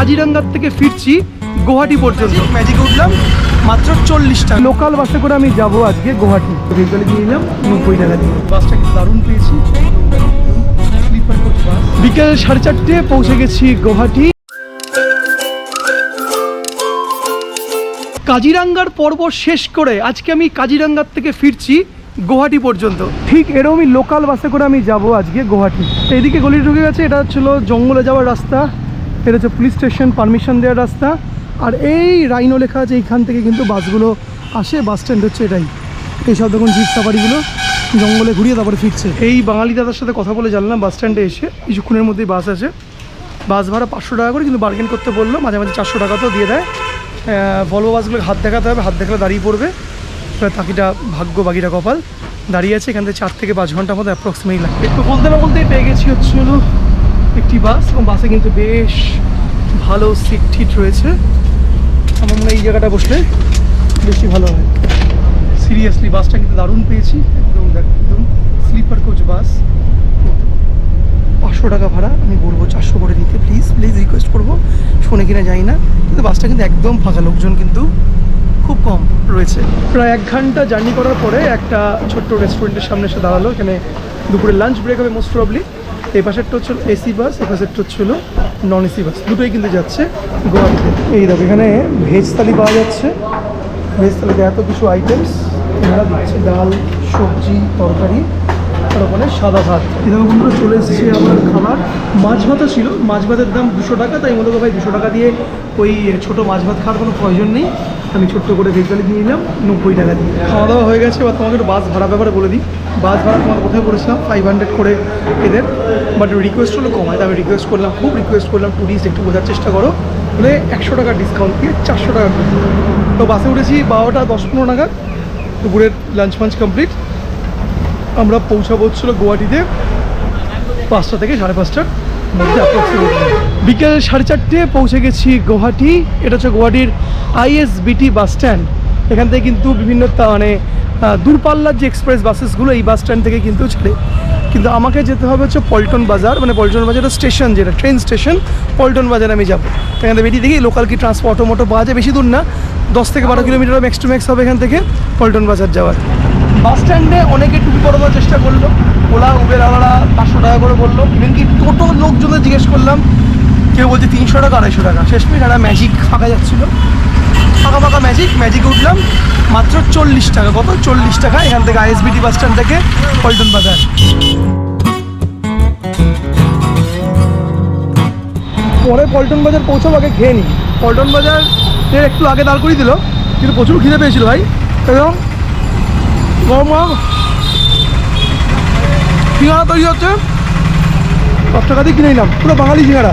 কাজিরাঙ্গার থেকে ফিরছি গুয়াহাটি পর্যন্ত। ম্যাজিকে উঠলাম মাত্র চল্লিশ টাকা। লোকাল বাসে করে আমি যাব আজকে গুয়াহাটি। ভেহিকলে দিয়ে নিলাম নব্বই টাকা দিয়ে। বাসটা দারুণ পেয়েছি। বিকেল সাড়ে চারটে পৌঁছে গেছি গুয়াহাটি। কাজিরাঙ্গার পর্ব শেষ করে আজকে আমি কাজিরাঙ্গার থেকে ফিরছি গুয়াহাটি পর্যন্ত। ঠিক এরকমই লোকাল বাসে করে আমি যাব আজকে গুয়াহাটি। এইদিকে গলি ঢুকে গেছে এটা ছিল জঙ্গলে যাওয়ার রাস্তা। এটা হচ্ছে পুলিশ স্টেশন পারমিশন দেওয়ার রাস্তা। আর এই রাইনো লেখা আছে, এইখান থেকে কিন্তু বাসগুলো আসে বাস স্ট্যান্ড হচ্ছে এটাই। এইসব দেখুন জিপ সাফারিগুলো জঙ্গলে ঘুরিয়ে তারপরে ফিরছে। এই বাঙালি দাদার সাথে কথা বলে জানলাম বাস স্ট্যান্ডে এসে, কিছুক্ষণের মধ্যেই বাস আছে বাস ভাড়া পাঁচশো টাকা করে, কিন্তু বার্গেন করতে বলল, মাঝে মাঝে চারশো টাকা তো দিয়ে দেয়। ভলভো বাসগুলোকে হাত দেখাতে হবে, হাত দেখালে দাঁড়িয়ে পড়বে। বাকিটা ভাগ্য বাকিটা কপাল। দাঁড়িয়ে আছে, এখান থেকে চার থেকে পাঁচ ঘণ্টার মতো অ্যাপ্রক্সিমেটলি লাগবে। একটু বলতে না বলতেই পেয়ে গেছি হচ্ছে একটি বাস এবং বাসে কিন্তু বেশ ভালো সিট টিট রয়েছে। আমার মনে এই জায়গাটা বসলে বেশি ভালো হয়। সিরিয়াসলি বাসটা কিন্তু দারুণ পেয়েছি। একদম একদম স্লিপার কোচ বাস। পাঁচশো টাকা ভাড়া, আমি বলব চারশো করে দিতে। প্লিজ প্লিজ রিকোয়েস্ট করব। শোনে কিনা যাই না, কিন্তু বাসটা কিন্তু একদম ফাঁকা। লোকজন কিন্তু খুব কম রয়েছে। প্রায় এক ঘণ্টা জার্নি করার পরে একটা ছোট্ট রেস্টুরেন্টের সামনে এসে দাঁড়াল। এখানে দুপুরে লাঞ্চ ব্রেক হবে মোস্ট প্রবলি এই পাশেরটা হচ্ছে এসি বাস, এই পাশেরটা হচ্ছিল নন এসি বাস। দুটোই কিন্তু যাচ্ছে গোয়াতে এই দেখো, এখানে ভেজ থালি পাওয়া যাচ্ছে। ভেজ থালিতে এত কিছু আইটেমস এনারা দিচ্ছে, ডাল, সবজি, তরকারি। ওখানে সাদা ভাত এরকম চলে এসেছে আমার খাবার। মাছ ভাতও ছিল, মাছ ভাতের দাম দুশো টাকা, তাই মনে ভাই দুশো টাকা দিয়ে ওই ছোটো মাছ ভাত খাওয়ার কোনো প্রয়োজন নেই। আমি ছোট্ট করে ভেজগালি নিয়ে নিলাম, নব্বই টাকা দিয়ে। খাওয়া দাওয়া হয়ে গেছে, এবার তোমাকে একটু বাস ভাড়া ব্যাপারে বলে দিই। বাস ভাড়া তোমাকে কোথায় বলেছিলাম ফাইভ হান্ড্রেড করে এদের। বাট রিকোয়েস্ট হলো কমায়, তাই আমি রিকোয়েস্ট করলাম, খুব রিকোয়েস্ট করলাম টুরিস্ট একটু বোঝার চেষ্টা করো। বলে একশো টাকা ডিসকাউন্ট দিয়ে চারশো টাকা তো বাসে উঠেছি বারোটা দশ পনেরো নাগাদ, দুপুরের লাঞ্চ ফাঞ্চ কমপ্লিট আমরা পৌঁছাবো হচ্ছিল গুয়াহাটিতে পাঁচটা থেকে সাড়ে পাঁচটার মধ্যে বিকেল সাড়ে চারটে পৌঁছে গেছি গুয়াহাটি। এটা হচ্ছে গুয়াহাটির আইএসবিটি বাস স্ট্যান্ড এখান থেকে কিন্তু বিভিন্ন মানে দূরপাল্লার যে এক্সপ্রেস বাসেসগুলো এই বাস স্ট্যান্ড থেকে কিন্তু ছাড়ে। কিন্তু আমাকে যেতে হবে হচ্ছে পল্টন বাজার। মানে পল্টন বাজার স্টেশন যেটা ট্রেন স্টেশন পল্টন বাজার আমি যাব। এখান থেকে বেরিয়ে দেখি লোকাল কি ট্রান্সপোর্ট অটো মোটো পাওয়া যায়। বেশি দূর না দশ থেকে বারো কিলোমিটার ম্যাক্স টু ম্যাক্স হবে এখান থেকে পল্টন বাজার যাওয়ার। বাস স্ট্যান্ডে অনেকে টুপি পরানোর চেষ্টা করল। ওলা, উবের আলাদা পাঁচশো টাকা করে বলল। ইভেন কি টোটো লোকজনের জিজ্ঞেস করলাম, কেউ বলছে তিনশো টাকা, আড়াইশো টাকা। শেষমেশ একটা ম্যাজিক ফাঁকা যাচ্ছিল। ফাঁকা ফাঁকা ম্যাজিক ম্যাজিকে উঠলাম, মাত্র চল্লিশ টাকা। কত? চল্লিশ টাকা। এখান থেকে আইএসবিটি বাস স্ট্যান্ড থেকে পল্টন বাজার। পরে পল্টন বাজার পৌঁছাবো, আগে খেয়ে নিই। পল্টন বাজার একটু আগে দাঁড় করিয়ে দিল, কিন্তু প্রচুর খিদে পেয়েছিল ভাই। এবং গরম গরম সিঙ্গাড়া তৈরি? হচ্ছে? দশ টাকা দিয়ে কিনে নিলাম। পুরো বাঙালি সিঙ্গাড়া